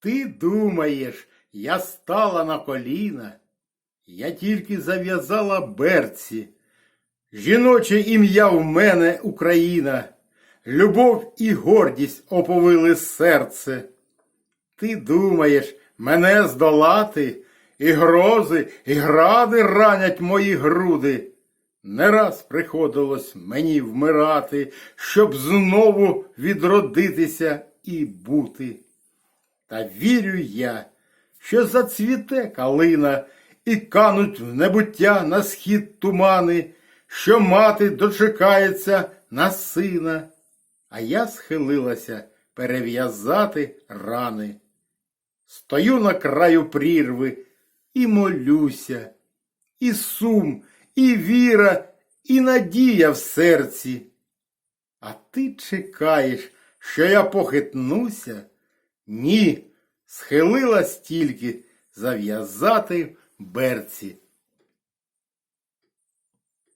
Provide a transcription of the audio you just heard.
Ти думаєш, я стала на коліна, я тільки зав'язала берці. Жіноче ім'я в мене Україна, любов і гордість оповили серце. Ти думаєш, мене здолати, і грози, і гради ранять мої груди. Не раз приходилось мені вмирати, щоб знову відродитися і бути. Та вірю я, що зацвіте калина і кануть в небуття на схід тумани, що мати дочекається на сина, а я схилилася перев'язати рани. Стою на краю прірви і молюся, і сум, і віра, і надія в серці. А ти чекаєш, що я похитнуся? Ні, схилилась тільки зав'язати берці.